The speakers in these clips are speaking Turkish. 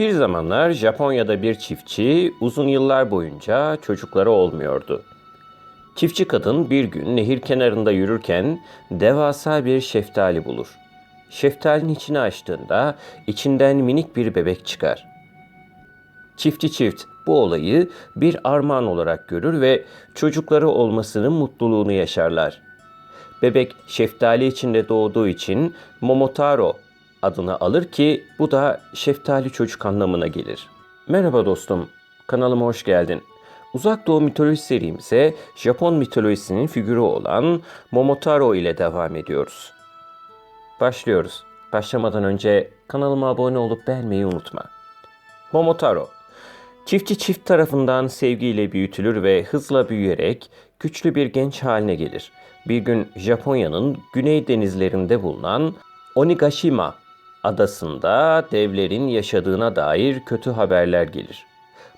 Bir zamanlar Japonya'da bir çiftçi uzun yıllar boyunca çocukları olmuyordu. Çiftçi kadın bir gün nehir kenarında yürürken devasa bir şeftali bulur. Şeftalinin içini açtığında içinden minik bir bebek çıkar. Çiftçi çift bu olayı bir armağan olarak görür ve çocukları olmasının mutluluğunu yaşarlar. Bebek şeftali içinde doğduğu için Momotaro adını alır ki bu da şeftali çocuk anlamına gelir. Merhaba dostum, kanalıma hoş geldin. Uzak Doğu mitoloji serimize Japon mitolojisinin figürü olan Momotaro ile devam ediyoruz. Başlıyoruz. Başlamadan önce kanalıma abone olup beğenmeyi unutma. Momotaro Çiftçi çift tarafından sevgiyle büyütülür ve hızla büyüyerek güçlü bir genç haline gelir. Bir gün Japonya'nın güney denizlerinde bulunan Onigashima adasında devlerin yaşadığına dair kötü haberler gelir.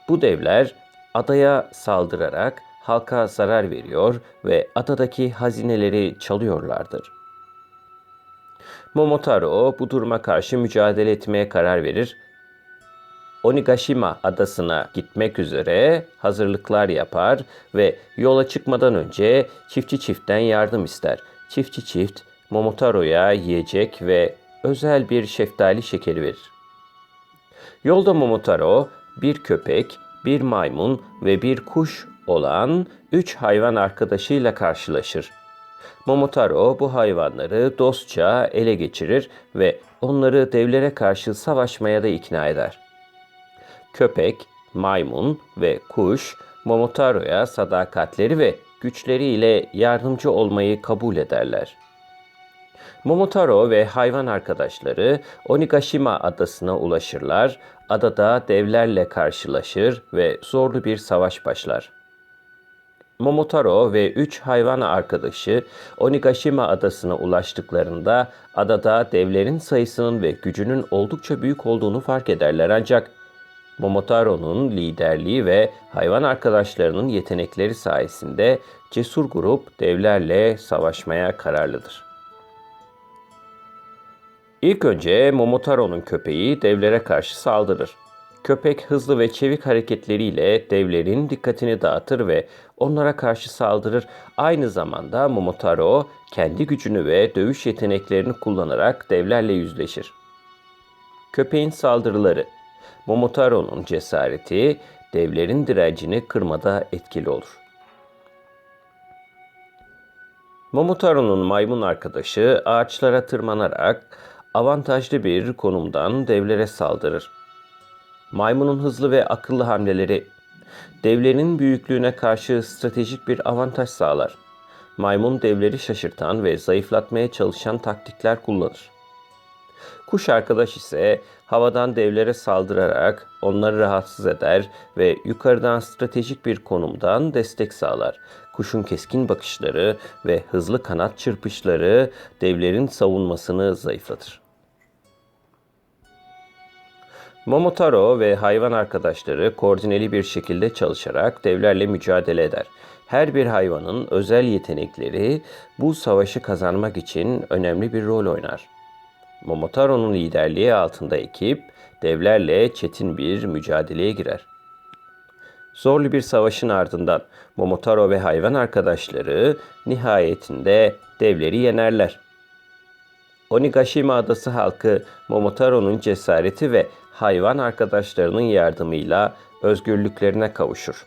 Bu devler adaya saldırarak halka zarar veriyor ve adadaki hazineleri çalıyorlardır. Momotaro bu duruma karşı mücadele etmeye karar verir Onigashima adasına gitmek üzere hazırlıklar yapar ve yola çıkmadan önce çiftçi çiftten yardım ister. Çiftçi çift Momotaro'ya yiyecek ve özel bir şeftali şekeri verir. Yolda Momotaro bir köpek, bir maymun ve bir kuş olan üç hayvan arkadaşıyla karşılaşır. Momotaro bu hayvanları dostça ele geçirir ve onları devlere karşı savaşmaya da ikna eder. Köpek, maymun ve kuş Momotaro'ya sadakatleri ve güçleriyle yardımcı olmayı kabul ederler. Momotaro ve hayvan arkadaşları Onigashima adasına ulaşırlar, adada devlerle karşılaşır ve zorlu bir savaş başlar. Momotaro ve üç hayvan arkadaşı Onigashima adasına ulaştıklarında adada devlerin sayısının ve gücünün oldukça büyük olduğunu fark ederler ancak Momotaro'nun liderliği ve hayvan arkadaşlarının yetenekleri sayesinde cesur grup devlerle savaşmaya kararlıdır. İlk önce Momotaro'nun köpeği devlere karşı saldırır. Köpek hızlı ve çevik hareketleriyle devlerin dikkatini dağıtır ve onlara karşı saldırır. Aynı zamanda Momotaro kendi gücünü ve dövüş yeteneklerini kullanarak devlerle yüzleşir. Köpeğin saldırıları Momotaro'nun cesareti devlerin direncini kırmada etkili olur. Momotaro'nun maymun arkadaşı ağaçlara tırmanarak avantajlı bir konumdan devlere saldırır. Maymunun hızlı ve akıllı hamleleri devlerin büyüklüğüne karşı stratejik bir avantaj sağlar. Maymun devleri şaşırtan ve zayıflatmaya çalışan taktikler kullanır. Kuş arkadaş ise havadan devlere saldırarak onları rahatsız eder ve yukarıdan stratejik bir konumdan destek sağlar. Kuşun keskin bakışları ve hızlı kanat çırpışları devlerin savunmasını zayıflatır. Momotaro ve hayvan arkadaşları koordineli bir şekilde çalışarak devlerle mücadele eder. Her bir hayvanın özel yetenekleri bu savaşı kazanmak için önemli bir rol oynar. Momotaro'nun liderliği altında ekip devlerle çetin bir mücadeleye girer. Zorlu bir savaşın ardından Momotaro ve hayvan arkadaşları nihayetinde devleri yenerler. Onigashima adası halkı Momotaro'nun cesareti ve hayvan arkadaşlarının yardımıyla özgürlüklerine kavuşur.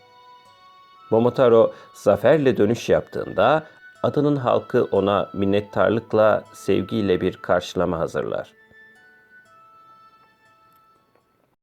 Momotaro zaferle dönüş yaptığında adanın halkı ona minnettarlıkla, sevgiyle bir karşılama hazırlar.